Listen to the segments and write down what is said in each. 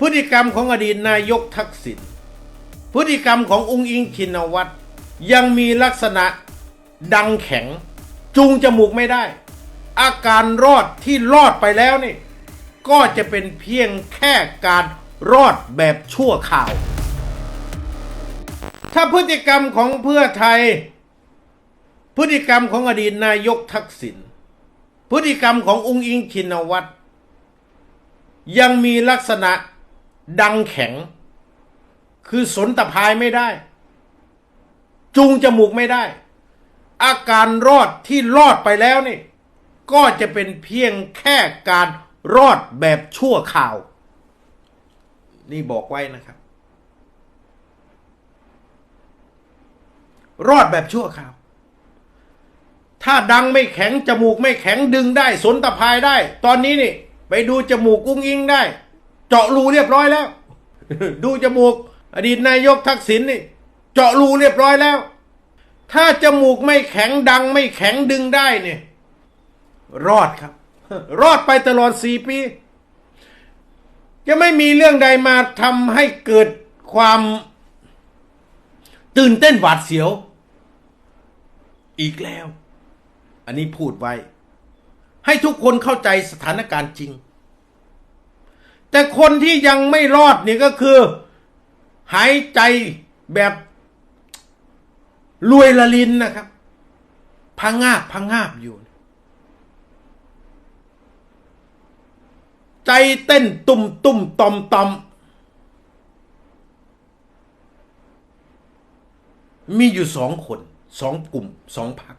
พฤติกรรมของอดีตนายกทักษิณพฤติกรรมขององค์อิงชินวัตรยังมีลักษณะดังแข็ง จูงจมูกไม่ได้ อาการรอดที่รอดไปแล้วนี่ ก็จะเป็นเพียงแค่การรอดแบบชั่วข่าว ถ้าพฤติกรรมของเพื่อไทย พฤติกรรมของอดีตนายกทักษิณพฤติกรรมขององค์อิงชินวัตรยังมีลักษณะ ดังแข็ง คือสนตะพายไม่ได้ จูงจมูกไม่ได้ อาการรอดที่รอดไปแล้วนี่ ก็จะเป็นเพียงแค่การรอดแบบชั่วข่าว นี่บอกไว้นะครับ รอดแบบชั่วข่าว ถ้าดังไม่แข็ง จมูกไม่แข็งดึงได้ สนตะพายได้ ตอนนี้นี่ ไปดูจมูกกุ้งอิงได้ เจาะรูเรียบร้อยแล้ว ดูจมูก อดีตนายกทักษิณนี่เจาะรูเรียบร้อยแล้ว ถ้าจมูกไม่แข็งดังไม่แข็งดึงได้เนี่ย รอดครับ รอดไปตลอดสี่ปี จะไม่มีเรื่องใดมาทำให้เกิดความตื่นเต้นหวาดเสียว อีกแล้ว อันนี้พูดไว้ ให้ทุกคนเข้าใจสถานการณ์จริง แต่คนที่ยังไม่รอดนี่ก็คือ หายใจแบบรวยละลินนะครับ พังงาบพังงาบอยู่ ใจเต้นตุ่มตุ่มตอมตอมมีอยู่สองคนสองกลุ่มสองพัก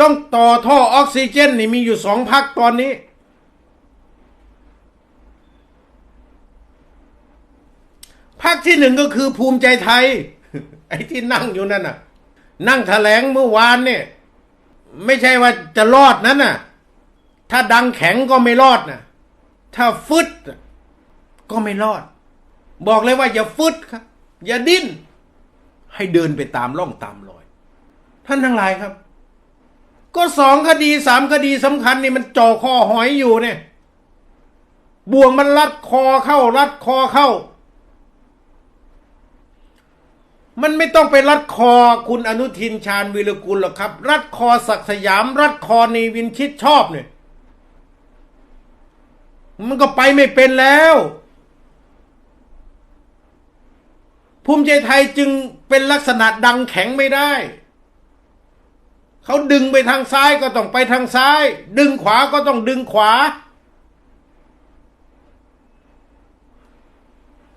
ต้องต่อท่อออกซิเจนนี่มีอยู่สองพักตอนนี้ พักที่หนึ่งก็คือภูมิใจไทย ไอ้ที่นั่งอยู่นั่นน่ะ นั่งแถลงเมื่อวานเนี่ยไม่ใช่ว่าจะรอดนั้นน่ะ ถ้าดังแข็งก็ไม่รอดนะถ้าฟึดก็ไม่รอด บอกเลยว่าอย่าฟึดครับ อย่าดิ้น ให้เดินไปตามร่องตามรอย ท่านทั้งหลายครับ ก็สองคดีสามคดีสำคัญนี่มันจ่อคอหอยอยู่เนี่ย บ่วงมันรัดคอเข้า รัดคอเข้า มันไม่ต้องไปรัดคอคุณอนุทินชาญวีรกุลหรอกครับ รัดคอศักดิ์สยาม รัดคอในวินชิดชอบเนี่ย มันก็ไปไม่เป็นแล้ว ภูมิใจไทยจึงเป็นลักษณะดังแข็งไม่ได้ เขาดึงไปทางซ้ายก็ต้องไปทางซ้าย ดึงขวาก็ต้องดึงขวา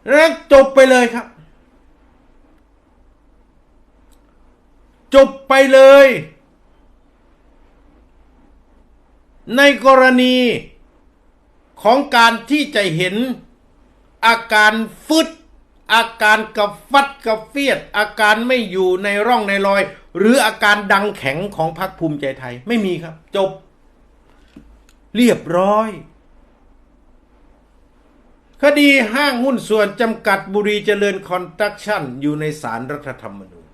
แล้วจบไปเลยครับ จบไปเลย ในกรณีของการที่จะเห็นอาการฟึดอาการกระฟัดกระเฟียด อาการไม่อยู่ในร่องในรอย หรืออาการดังแข็งของพรรคภูมิใจไทยไม่มีครับ จบ เรียบร้อย คดีห้างหุ้นส่วนจำกัดบุรีเจริญคอนสตรักชั่น อยู่ในศาลรรัฐธรรมนูญ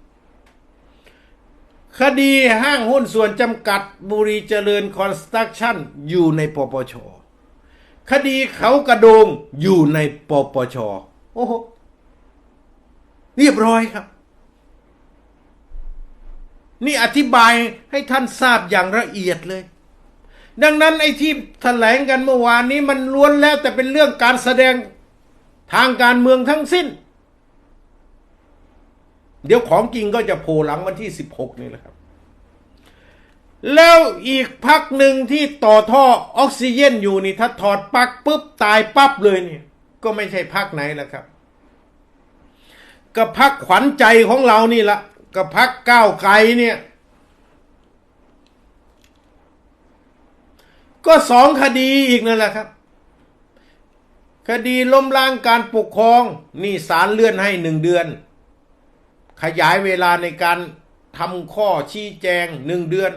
คดีห้างหุ้นส่วนจำกัดบุรีเจริญคอนสตรักชั่น อยู่ในปปช คดีเขากระโดงอยู่ในปปช โอ้โหเรียบร้อยครับ นี่อธิบายให้ท่านทราบอย่างละเอียดเลย ดังนั้นไอ้ที่แถลงกันเมื่อวานนี้มันล้วนแล้วแต่เป็นเรื่องการแสดงทางการเมืองทั้งสิ้น เดี๋ยวของจริงก็จะโผล่หลังวันที่ 16 นี่แหละครับ แล้วอีกพักหนึ่งที่ต่อท่อออกซิเจนอยู่นี่ถ้าถอดปลั๊กปุ๊บตายปั๊บเลยเนี่ย ก็ไม่ใช่พักไหนแล้วครับกับพักขวัญใจของเรานี่ละ กับพักก้าวไกลเนี่ย ก็สองคดีอีกนั่นแหละครับ คดีล้มล้างการปกครอง นี่ศาลเลื่อนให้หนึ่งเดือน ขยายเวลาในการทำข้อชี้แจงหนึ่งเดือน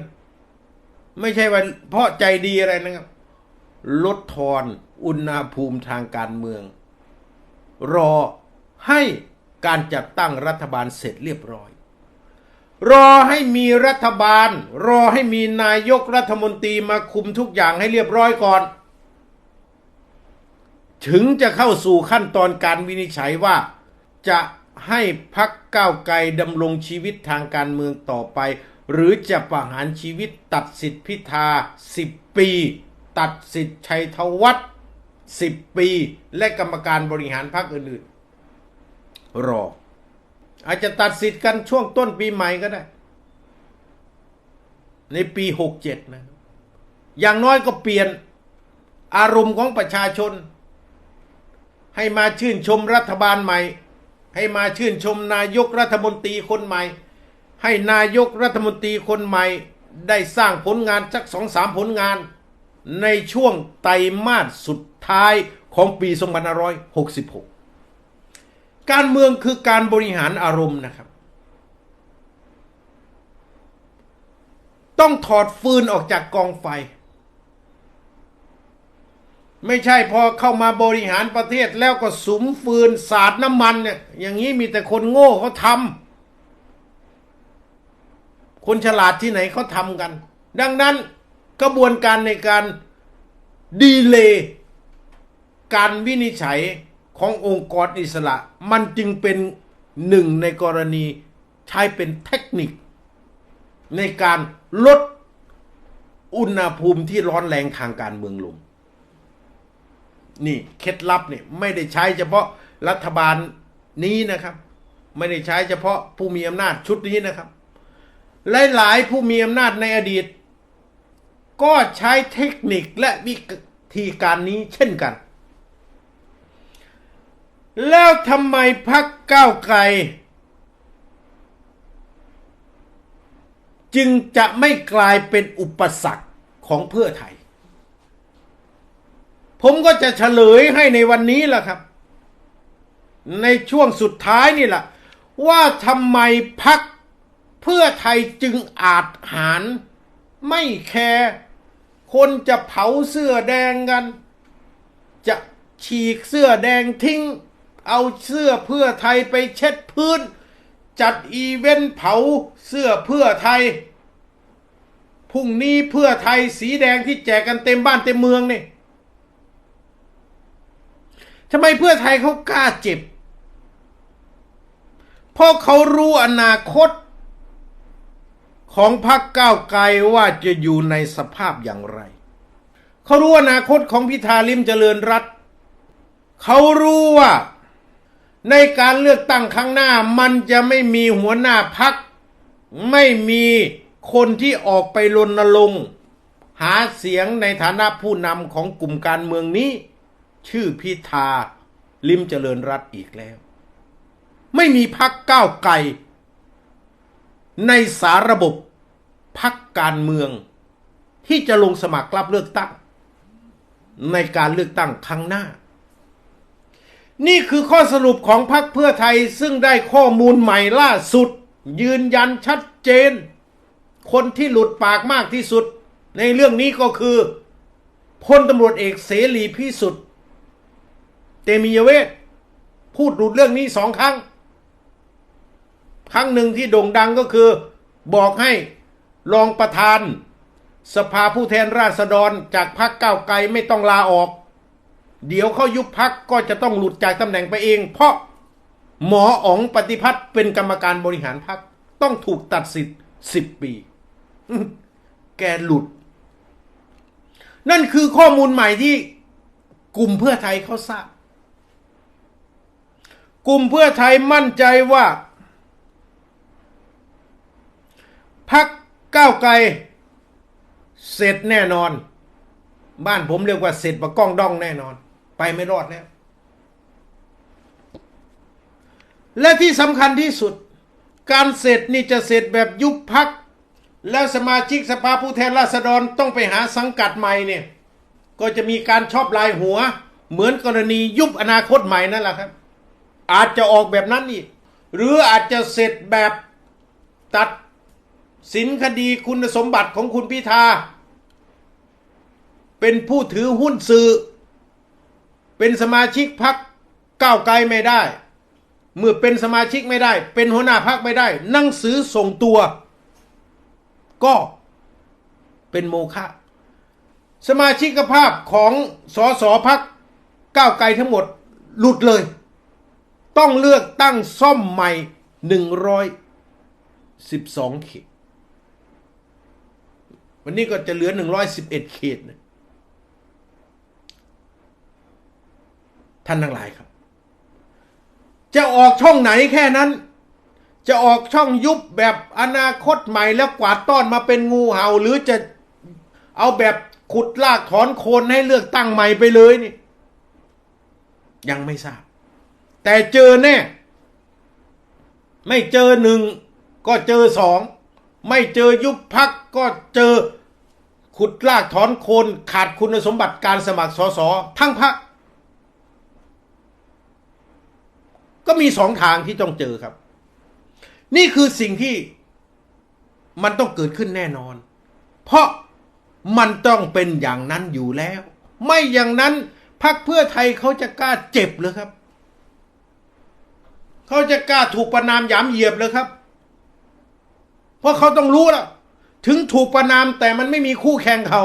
ไม่ใช่ว่าเพราะใจดีอะไรนะครับ ลดทอนอุณหภูมิทางการเมือง รอให้การจัดตั้งรัฐบาลเสร็จเรียบร้อย รอให้มีรัฐบาล รอให้มีนายกรัฐมนตรีมาคุมทุกอย่างให้เรียบร้อยก่อน ถึงจะเข้าสู่ขั้นตอนการวินิจฉัยว่า จะให้พักก้าวไกลดำรงชีวิตทางการเมืองต่อไป หรือจะประหารชีวิตตัดสิทธิพิธา 10 ปี ตัดสิทธิ์ชัยธวัฒน์10 ปี และกรรมการบริหารพรรคอื่นๆ รอ อาจจะตัดสิทธิ์กันช่วงต้นปีใหม่ก็ได้ ในปี67นะครับอย่างน้อยก็เปลี่ยนอารมณ์ของประชาชน ให้มาชื่นชมรัฐบาลใหม่ ให้มาชื่นชมนายกรัฐมนตรีคนใหม่ ให้นายกรัฐมนตรีคนใหม่ ได้สร้างผลงานสักสองสามผลงาน ในช่วงไตรมาสสุดท้ายของปี 2566 การเมืองคือการบริหารอารมณ์นะครับ ต้องถอดฟืนออกจากกองไฟ ไม่ใช่พอเข้ามาบริหารประเทศแล้วก็สุมฟืนสาดน้ำมันเนี่ยอย่างนี้มีแต่คนโง่เขาทำคนฉลาดที่ไหนเขาทำกัน ดังนั้นกระบวนการในการดีเลย์การวินิจฉัย ขององค์กรอิสระ มันจึงเป็นหนึ่งในกรณีใช้เป็นเทคนิค ในการลดอุณหภูมิที่ร้อนแรงทางการเมืองลง นี่เคล็ดลับเนี่ยไม่ได้ใช้เฉพาะรัฐบาลนี้นะครับ ไม่ได้ใช้เฉพาะผู้มีอำนาจชุดนี้นะครับ หลายๆผู้มีอำนาจในอดีต ก็ใช้เทคนิคและวิธีการนี้เช่นกัน แล้วทำไมพักก้าวไกล จึงจะไม่กลายเป็นอุปสรรคของเพื่อไทย ผมก็จะเฉลยให้ในวันนี้แหละครับ ในช่วงสุดท้ายนี่แหละว่าทำไมพักเพื่อไทยจึงอาจหารไม่แคร์คนจะเผาเสื้อแดงกัน จะฉีกเสื้อแดงทิ้ง เอาเสื้อเพื่อไทยไปเช็ดพื้น จัดอีเวนต์เผาเสื้อเพื่อไทยพรุ่งนี้เพื่อไทยสีแดงที่แจกกันเต็มบ้านเต็มเมืองนี่ทำไมเพื่อไทยเขากล้าเจ็บ เพราะเขารู้อนาคต ของพรรคก้าวไกลว่าจะอยู่ในสภาพอย่างไร เขารู้อนาคตของพิธาลิมเจริญรัตเขารู้ว่า ในการเลือกตั้งครั้งหน้ามันจะไม่มีหัวหน้าพัก ไม่มีคนที่ออกไปรณรงค์หาเสียงในฐานะผู้นำของกลุ่มการเมืองนี้ ชื่อพิธาลิมเจริญรัตอีกแล้ว ไม่มีพักก้าวไกลในสาระบบพักการเมือง ที่จะลงสมัครรับเลือกตั้ง ในการเลือกตั้งครั้งหน้า นี่คือข้อสรุปของพรรคเพื่อไทยซึ่งได้ข้อมูลใหม่ล่าสุด ยืนยันชัดเจน คนที่หลุดปากมากที่สุด ในเรื่องนี้ก็คือพลตำรวจเอกเสรีพิสุทธิ์เตมียเวทพูดหลุดเรื่องนี้สองครั้ง ครั้งหนึ่งที่โด่งดังก็คือ บอกให้รองประธาน สภาผู้แทนราษฎรจากพรรคก้าวไกลไม่ต้องลาออก เดี๋ยวเขายุบพักก็จะต้องหลุดจากตำแหน่งไปเอง เพราะหมออ๋องปฏิพัฒน์เป็นกรรมการบริหารพักต้องถูกตัดสิทธิ์สิบปี แกหลุด นั่นคือข้อมูลใหม่ที่กลุ่มเพื่อไทยเขาทราบ กลุ่มเพื่อไทยมั่นใจว่าพักก้าวไกล เสร็จแน่นอน บ้านผมเรียกว่าเสร็จประก้องดองแน่นอน ไปไม่รอดแล้ว และที่สำคัญที่สุด การเสร็จนี่จะเสร็จแบบยุบพัก แล้วสมาชิกสภาผู้แทนราษฎรต้องไปหาสังกัดใหม่เนี่ย ก็จะมีการชอบลายหัว เหมือนกรณียุบอนาคตใหม่นั่นแหละครับ อาจจะออกแบบนั้นอีก หรืออาจจะเสร็จแบบตัดสินคดีคุณสมบัติของคุณพิธา เป็นผู้ถือหุ้นสื่อ เป็นสมาชิกพักก้าวไกลไม่ได้ เมื่อเป็นสมาชิกไม่ได้ เป็นหัวหน้าพักไม่ได้ หนังสือส่งตัว ก็เป็นโมฆะสมาชิกภาพของสอสอพักก้าวไกลทั้งหมดหลุดเลย ต้องเลือกตั้งซ่อมใหม่หนึ่งร้อยสิบสองเขต วันนี้ก็จะเหลือหนึ่งร้อยสิบเอ็ดเขตนะ ท่านทั้งหลายครับ จะออกช่องไหนแค่นั้น จะออกช่องยุบแบบอนาคตใหม่แล้วกวาดต้อนมาเป็นงูเห่า หรือจะเอาแบบขุดลากถอนโคนให้เลือกตั้งใหม่ไปเลยนี่ ยังไม่ทราบ แต่เจอแน่ ไม่เจอหนึ่งก็เจอสอง ไม่เจอยุบพักก็เจอขุดลากถอนโคนขาดคุณสมบัติการสมัครสสทั้งพัก ก็มีสองทางที่ต้องเจอครับ นี่คือสิ่งที่มันต้องเกิดขึ้นแน่นอน เพราะมันต้องเป็นอย่างนั้นอยู่แล้ว ไม่อย่างนั้นพรรคเพื่อไทยเขาจะกล้าเจ็บเลยครับ เขาจะกล้าถูกประนามหยามเหยียบเลยครับ เพราะเขาต้องรู้แล้วถึงถูกประนามแต่มันไม่มีคู่แข่งเขา